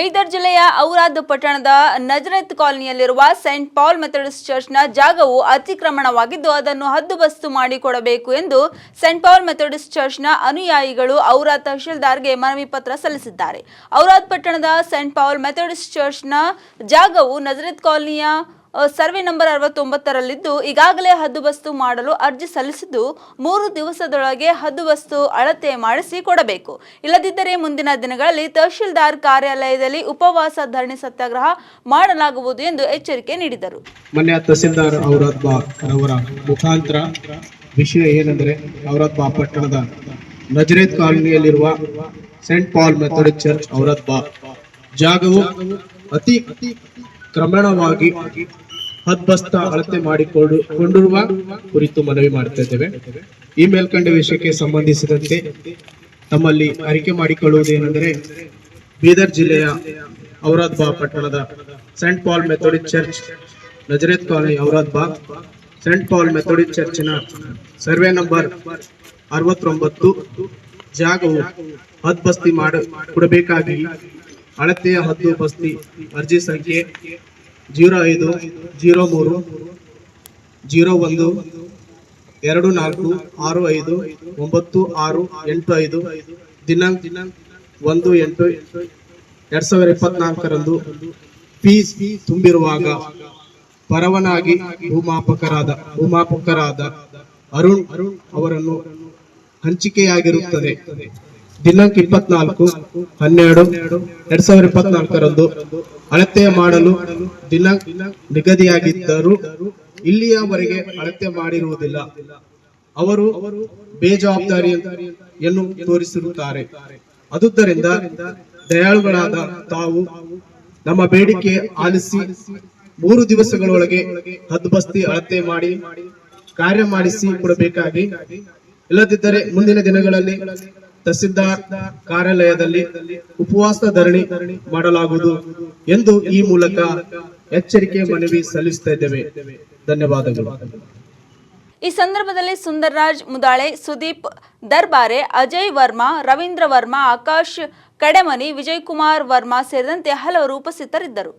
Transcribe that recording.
ಬೀದರ್ ಜಿಲ್ಲೆಯ ಔರಾದ್ ಪಟ್ಟಣದ ನಜರತ್ ಕಾಲನಿಯಲ್ಲಿರುವ ಸೈಂಟ್ ಪಾಲ್ ಮೆಥಡಿಸ್ಟ್ ಚರ್ಚ್ನ ಜಾಗವು ಅತಿಕ್ರಮಣವಾಗಿದ್ದು, ಅದನ್ನು ಹದ್ದುಬಸ್ತು ಮಾಡಿಕೊಡಬೇಕು ಎಂದು ಸೈಂಟ್ ಪಾಲ್ ಮೆಥಡಿಸ್ಟ್ ಚರ್ಚ್ನ ಅನುಯಾಯಿಗಳು ಔರಾದ್ ತಹಶೀಲ್ದಾರ್ಗೆ ಮನವಿ ಪತ್ರ ಸಲ್ಲಿಸಿದ್ದಾರೆ. ಔರಾದ್ ಪಟ್ಟಣದ ಸೈಂಟ್ ಪಾಲ್ ಮೆಥಡಿಸ್ಟ್ ಚರ್ಚ್ನ ಜಾಗವು ನಜರತ್ ಕಾಲನಿಯ ಸರ್ವೆ ನಂಬರ್ ಅರವತ್ತೊಂಬತ್ತರಲ್ಲಿದ್ದು ಈಗಾಗಲೇ ಹದ್ದುಬಸ್ತು ಮಾಡಲು ಅರ್ಜಿ ಸಲ್ಲಿಸಿದ್ದು ಮೂರು ದಿವಸದೊಳಗೆ ಹದ್ದುಬಸ್ತು ಅಳತೆ ಮಾಡಿಸಿ ಕೊಡಬೇಕು. ಇಲ್ಲದಿದ್ದರೆ ಮುಂದಿನ ದಿನಗಳಲ್ಲಿ ತಹಶೀಲ್ದಾರ್ ಕಾರ್ಯಾಲಯದಲ್ಲಿ ಉಪವಾಸ ಧರಣಿ ಸತ್ಯಾಗ್ರಹ ಮಾಡಲಾಗುವುದು ಎಂದು ಎಚ್ಚರಿಕೆ ನೀಡಿದರು. ಮೊನ್ನೆ ತಹಸೀಲ್ದಾರ್ ಔರದ್ ಅವರ ಮುಖಾಂತರ ವಿಷಯ ಏನಂದ್ರೆ ಔರದ್ ಪಟ್ಟಣದ Nazareth ಕಾಲೋನಿಯಲ್ಲಿರುವ saint Paul methodic church Aurad ಜಾಗವು ಅತಿ ಕ್ರಮಣವಾಗಿ ಹದ್ಬಸ್ತ ಅಳತೆ ಮಾಡಿಕೊಂಡು ಕೊಂಡಿರುವ ಕುರಿತು ಮನವಿ ಮಾಡ್ತಾ ಇದ್ದೇವೆ. ಈ ಮೇಲ್ಕಂಡ ವಿಷಯಕ್ಕೆ ಸಂಬಂಧಿಸಿದಂತೆ ನಮ್ಮಲ್ಲಿ ಅರಿಕೆ ಮಾಡಿಕೊಳ್ಳುವುದೇನೆಂದರೆ ಬೀದರ್ ಜಿಲ್ಲೆಯ ಔರಾದ್ ಬಾ ಪಟ್ಟಣದ Saint Paul Methodist church, Nazareth colony Aurad ಬಾ ಸೆಂಟ್ ಪಾಲ್ ಮೆಥೋಡಿಕ್ ಚರ್ಚಿನ ಸರ್ವೆ ನಂಬರ್ ಅರವತ್ತೊಂಬತ್ತು, ಜಾಗವು ಹದ್ಬಸ್ತಿ ಮಾಡ ಕೊಡಬೇಕಾಗಿ ಅಳತೆಯ ಹದ್ದು ಬಸ್ತಿ ಅರ್ಜಿ ಸಂಖ್ಯೆ ಜೀರೋ ಐದು, ಜೀರೋ ಮೂರು, ಜೀರೋ ಒಂದು, ಎರಡು ನಾಲ್ಕು, ಆರು ಐದು, ಒಂಬತ್ತು ಆರು, ಎಂಟು ಐದು, ದಿನಾಂಕ ಒಂದು ಎಂಟು, ಎರಡು ಸಾವಿರದ ಇಪ್ಪತ್ನಾಲ್ಕರಂದು ಫೀಸ್ ತುಂಬಿರುವಾಗ ಪರವನಾಗಿ ಭೂಮಾಪಕರಾದ ಭೂಮಾಪಕರಾದ ಅರುಣ್ ಅರುಣ್ ಅವರನ್ನು ಹಂಚಿಕೆಯಾಗಿರುತ್ತದೆ. ದಿನಾಂಕ ಇಪ್ಪತ್ನಾಲ್ಕು, ಹನ್ನೆರಡು, ಎರಡ್ ಸಾವಿರದ ಇಪ್ಪತ್ನಾಲ್ಕರಂದು ಅಳತೆ ಮಾಡಲು ದಿನಾಂಕ ನಿಗದಿಯಾಗಿದ್ದರೂ ಇಲ್ಲಿಯವರೆಗೆ ಅಳತೆ ಮಾಡಿರುವುದಿಲ್ಲ. ಅವರು ಬೇಜವಾಬ್ದಾರಿಯನ್ನು ತೋರಿಸಿರುತ್ತಾರೆ. ಅದುದರಿಂದ ದಯಾಳುಗಳಾದ ತಾವು ನಮ್ಮ ಬೇಡಿಕೆ ಆಲಿಸಿ ಮೂರು ದಿವಸಗಳೊಳಗೆ ಹದ್ಬಸ್ತಿ ಅಳತೆ ಮಾಡಿ ಕಾರ್ಯ ಮಾಡಿಸಿ ಕೊಡಬೇಕಾಗಿ. ಇಲ್ಲದಿದ್ದರೆ ಮುಂದಿನ ದಿನಗಳಲ್ಲಿ ತಹಸೀಲ್ದಾರ್ ಕಾರ್ಯಾಲಯದಲ್ಲಿ ಉಪವಾಸ ಧರಣಿ ಮಾಡಲಾಗುವುದು ಎಂದು ಈ ಮೂಲಕ ಎಚ್ಚರಿಕೆ ಮನವಿ ಸಲ್ಲಿಸ್ತಾ ಇದ್ದೇವೆ. ಧನ್ಯವಾದಗಳು. ಈ ಸಂದರ್ಭದಲ್ಲಿ ಸುಂದರ್ರಾಜ್ ಮುದಾಳೆ, ಸುದೀಪ್ ದರ್ಬಾರೆ, ಅಜಯ್ ವರ್ಮಾ, ರವೀಂದ್ರ ವರ್ಮಾ, ಆಕಾಶ್ ಕಡೆಮನಿ, ವಿಜಯ್ ಕುಮಾರ್ ವರ್ಮಾ ಸೇರಿದಂತೆ ಹಲವರು ಉಪಸ್ಥಿತರಿದ್ದರು.